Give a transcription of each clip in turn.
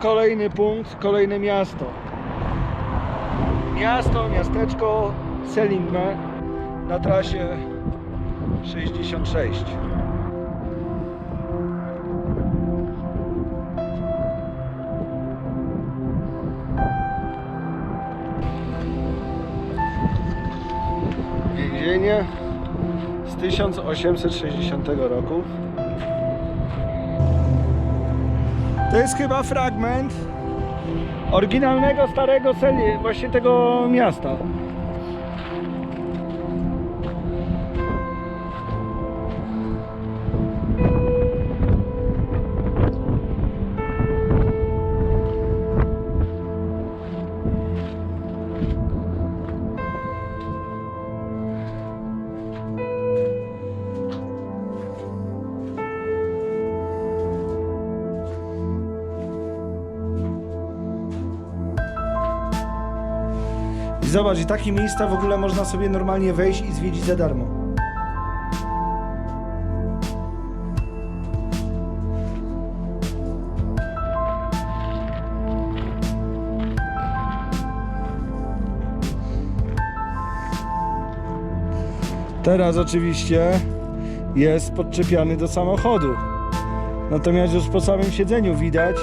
kolejny punkt, kolejne miasto. Miasto, miasteczko Seligme na trasie 66. Więzienie z 1860 roku. To jest chyba fragment oryginalnego starego celi, właśnie tego miasta. Zobacz, i takie miejsca w ogóle można sobie normalnie wejść i zwiedzić za darmo. Teraz oczywiście jest podczepiany do samochodu. Natomiast już po samym siedzeniu widać,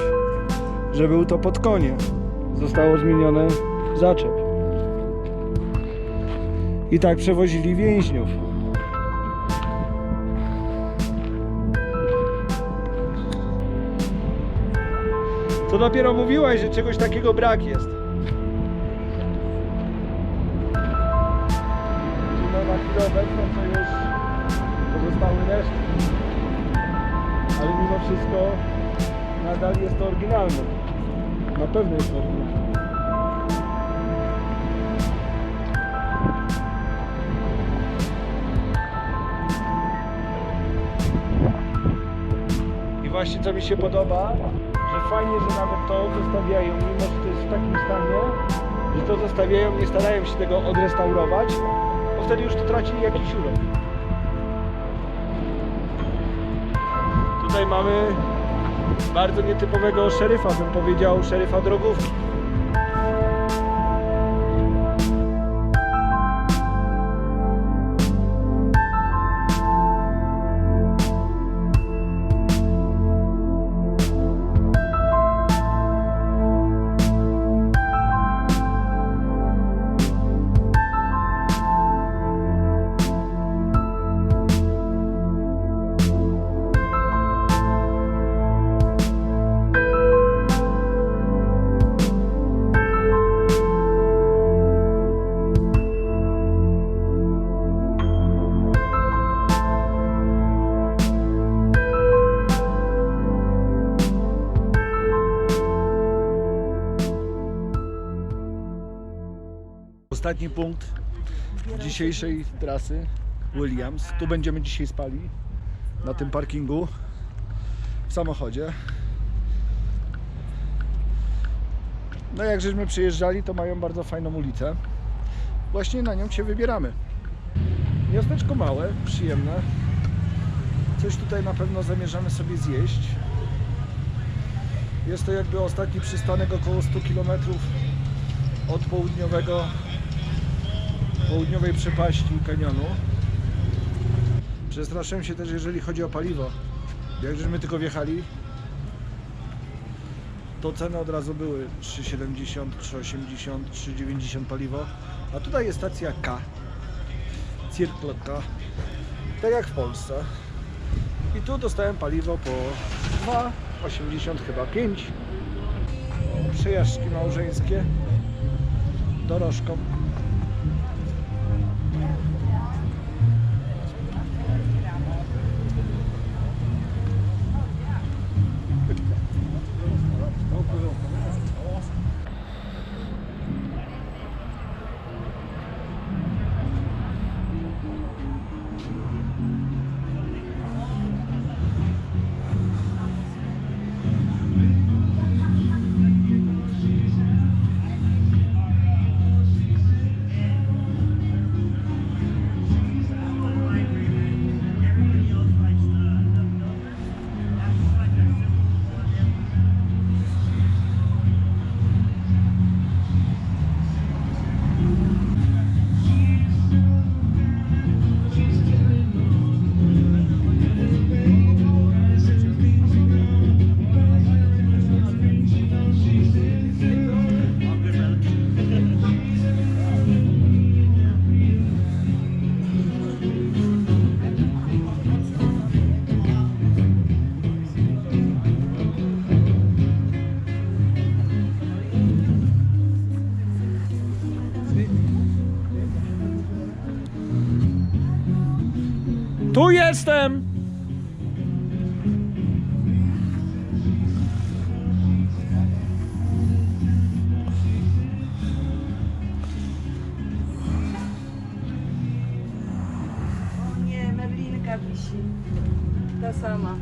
że był to pod konie. Zostało zmienione zaczep. I tak przewozili więźniów. To dopiero mówiłaś, że czegoś takiego brak jest. Na chwilę obecną to już pozostały resztki. Ale mimo wszystko nadal jest to oryginalne. Na pewno jest to oryginalne. Właśnie co mi się podoba, że fajnie, że nawet to zostawiają, mimo że to jest w takim stanie, że to zostawiają, nie starają się tego odrestaurować, bo wtedy już to traci jakiś urok. Tutaj mamy bardzo nietypowego szeryfa, bym powiedział, szeryfa drogówki. Ostatni punkt dzisiejszej trasy Williams. Tu będziemy dzisiaj spali na tym parkingu w samochodzie. No jak żeśmy przyjeżdżali, to mają bardzo fajną ulicę. Właśnie na nią się wybieramy. Miasteczko małe, przyjemne. Coś tutaj na pewno zamierzamy sobie zjeść. Jest to jakby ostatni przystanek około 100 km od południowego południowej przepaści kanionu. Przestraszyłem się też, jeżeli chodzi o paliwo. Jak żeśmy tylko wjechali, to ceny od razu były 3,70, 3,80, 3,90 paliwo. A tutaj jest stacja K. Circle K. Tak jak w Polsce. I tu dostałem paliwo po 2,80 chyba 5. Przejażdżki małżeńskie dorożką. Jestem! O nie, Merlinka wisi. Ta sama.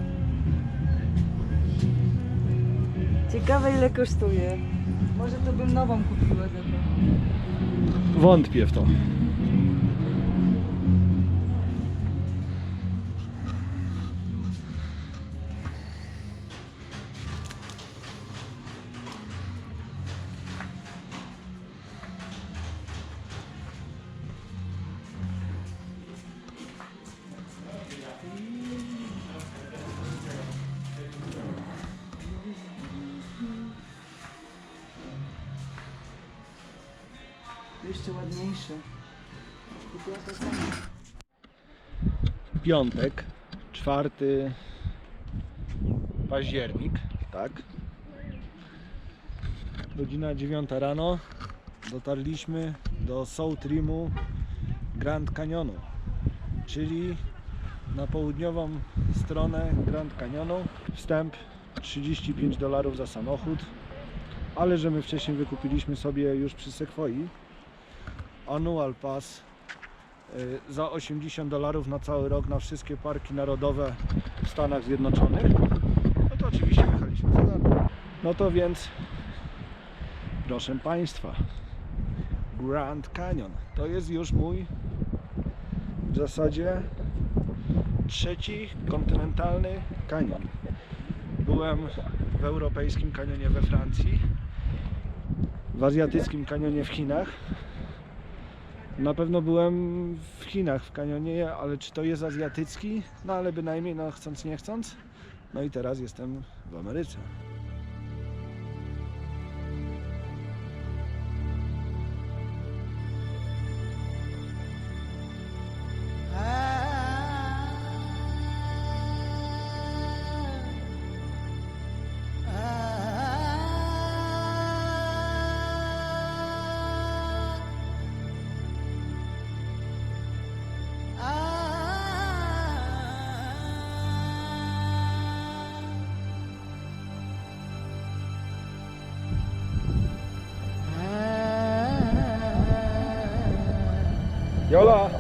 Ciekawe ile kosztuje. Może to bym nową kupiła za to. Wątpię w to. Jeszcze ładniejsze. Kupiła to samo. Piątek, 4 październik, tak? Godzina 9 rano. Dotarliśmy do South Rimu Grand Canyonu, czyli na południową stronę Grand Canyonu. Wstęp 35 dolarów za samochód, ale że my wcześniej wykupiliśmy sobie już przy Sequoi Annual Pass y, za 80 dolarów na cały rok na wszystkie parki narodowe w Stanach Zjednoczonych. No to oczywiście jechaliśmy za darmo. No to więc, proszę Państwa, Grand Canyon to jest już mój w zasadzie trzeci kontynentalny kanion. Byłem w europejskim kanionie we Francji, w azjatyckim kanionie w Chinach. Na pewno byłem w Chinach w kanionie, ale czy to jest azjatycki? No ale bynajmniej, no chcąc nie chcąc. No i teraz jestem w Ameryce. Yola.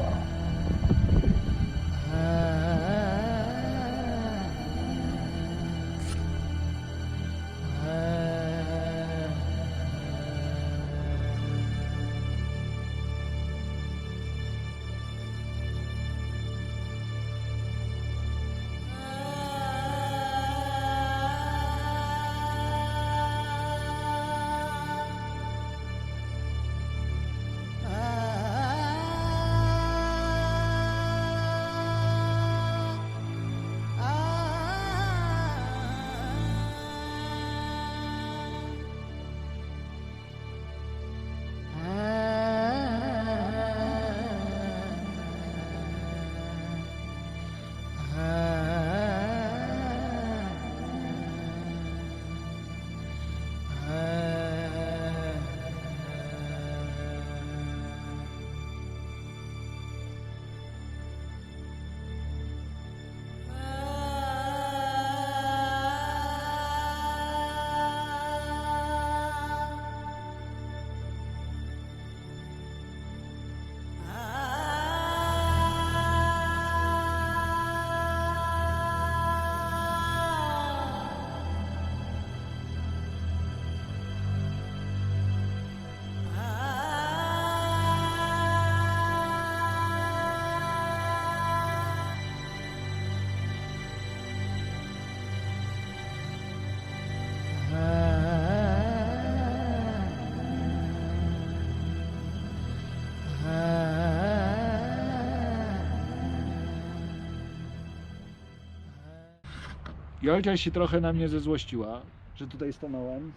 Jolcia się trochę na mnie zezłościła, że tutaj stanąłem.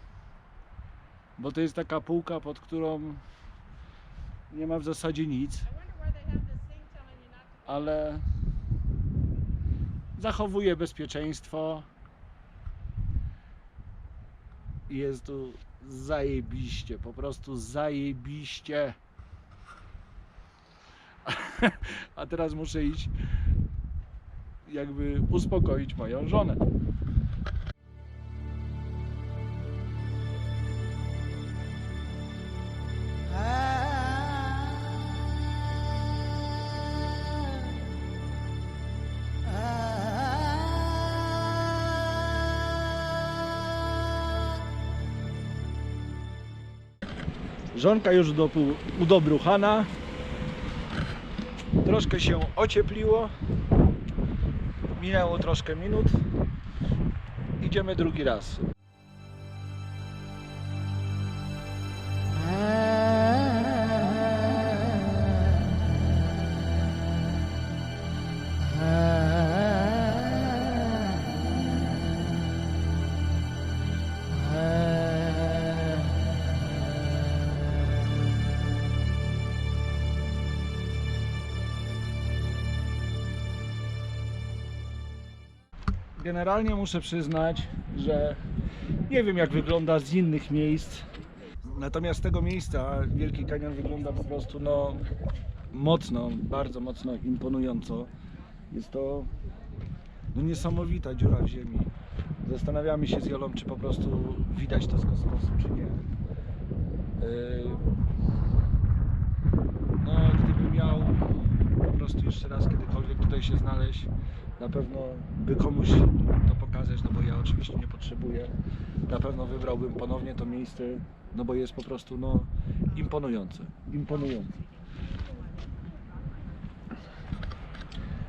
Bo to jest taka półka, pod którą nie ma w zasadzie nic. Ale zachowuje bezpieczeństwo. I Jest tu zajebiście, po prostu zajebiście. A teraz muszę iść jakby uspokoić moją żonę. Żonka już do, udobruchana. Troszkę się ociepliło. Minęło troszkę minut. Idziemy drugi raz. Generalnie muszę przyznać, że nie wiem jak wygląda z innych miejsc. Natomiast z tego miejsca Wielki Kanion wygląda po prostu no mocno, bardzo mocno imponująco. Jest to no, niesamowita dziura w ziemi. Zastanawiamy się z Jolą, czy po prostu widać to z kosmosu, czy nie. Yy, No, gdybym miał po prostu jeszcze raz kiedykolwiek tutaj się znaleźć, na pewno by komuś to pokazać, no bo ja oczywiście nie potrzebuję. Na pewno wybrałbym ponownie to miejsce, no bo jest po prostu no imponujące. Imponujące.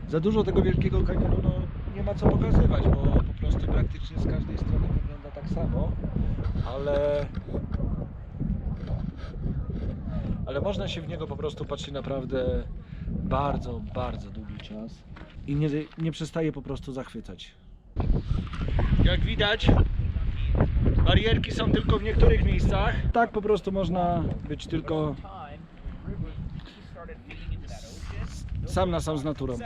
Za dużo tego wielkiego kanionu no, nie ma co pokazywać, bo po prostu praktycznie z każdej strony wygląda tak samo, ale ale można się w niego po prostu patrzeć naprawdę bardzo, bardzo długi czas i nie, nie przestaje po prostu zachwycać. Jak widać, barierki są tylko w niektórych miejscach. Tak po prostu można być tylko sam na sam z naturą.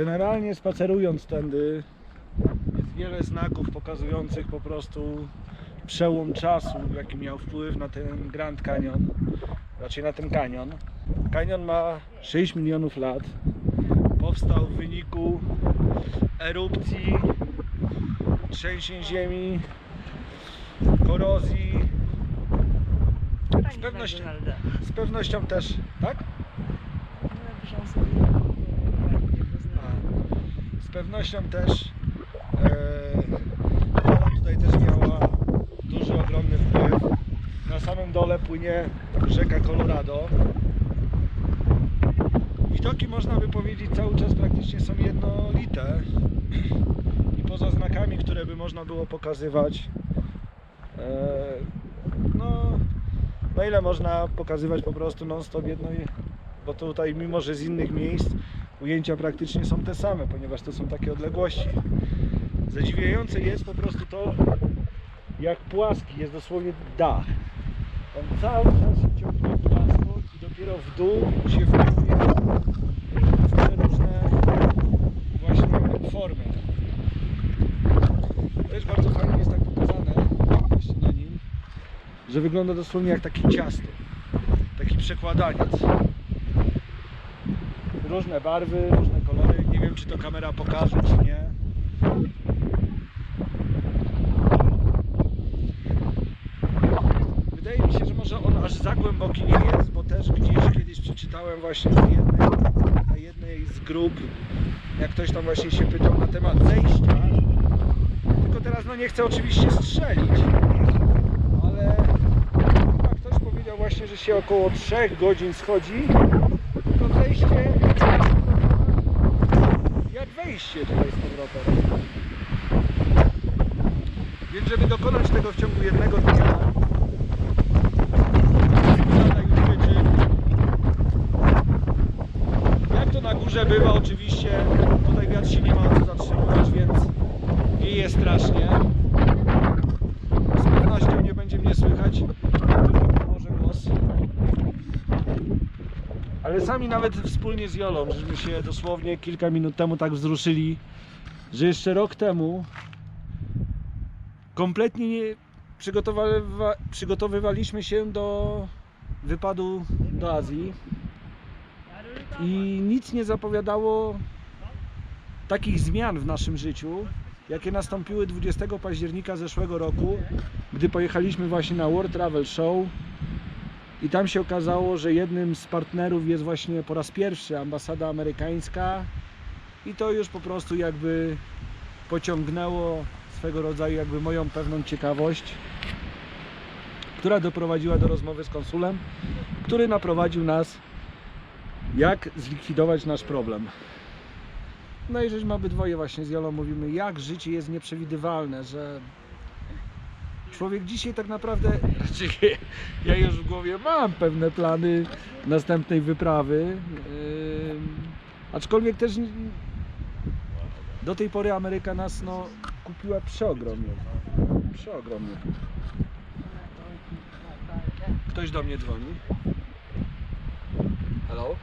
Generalnie spacerując tędy jest wiele znaków pokazujących po prostu przełom czasu, jaki miał wpływ na ten Grand Canyon, raczej na ten kanion. Kanion ma 6 milionów lat. Powstał w wyniku erupcji, trzęsień ziemi, korozji. Z pewnością, z pewnością też, tak? Z pewnością też e, woda tutaj też miała duży, ogromny wpływ. Na samym dole płynie rzeka Colorado. Widoki można by powiedzieć cały czas praktycznie są jednolite i poza znakami, które by można było pokazywać e, no ile można pokazywać po prostu non stop jedno bo tutaj mimo, że z innych miejsc ujęcia praktycznie są te same, ponieważ to są takie odległości. Zadziwiające jest po prostu to, jak płaski jest dosłownie dach. On cały czas się ciągnie płasko i dopiero w dół się wkłuje w te różne właśnie formy. Też bardzo fajnie jest tak pokazane właśnie na nim, że wygląda dosłownie jak takie ciasto, taki przekładaniec różne barwy, różne kolory. Nie wiem, czy to kamera pokaże, czy nie. Wydaje mi się, że może on aż za głęboki nie jest, bo też gdzieś kiedyś przeczytałem właśnie na jednej, na jednej z grup, jak ktoś tam właśnie się pytał na temat zejścia. Tylko teraz no nie chcę oczywiście strzelić, ale chyba ktoś powiedział właśnie, że się około 3 godzin schodzi, to zejście wejście tutaj z powrotem. Więc żeby dokonać tego w ciągu jednego dnia. Jak to na górze bywa oczywiście, tutaj wiatr się nie ma co zatrzymywać, więc wieje strasznie. Z pewnością nie będzie mnie słychać, tylko może głos. Ale sami nawet wspólnie z Jolą, żeśmy się dosłownie kilka minut temu tak wzruszyli, że jeszcze rok temu kompletnie nie przygotowywa, przygotowywaliśmy się do wypadu do Azji i nic nie zapowiadało takich zmian w naszym życiu, jakie nastąpiły 20 października zeszłego roku, gdy pojechaliśmy właśnie na World Travel Show i tam się okazało, że jednym z partnerów jest właśnie po raz pierwszy ambasada amerykańska i to już po prostu jakby pociągnęło swego rodzaju jakby moją pewną ciekawość, która doprowadziła do rozmowy z konsulem, który naprowadził nas jak zlikwidować nasz problem. No i żeśmy obydwoje właśnie z Jolą mówimy, jak życie jest nieprzewidywalne, że człowiek dzisiaj tak naprawdę, ja już w głowie mam pewne plany następnej wyprawy, aczkolwiek też do tej pory Ameryka nas no, kupiła przeogromnie. Przeogromnie. Ktoś do mnie dzwoni. Hello?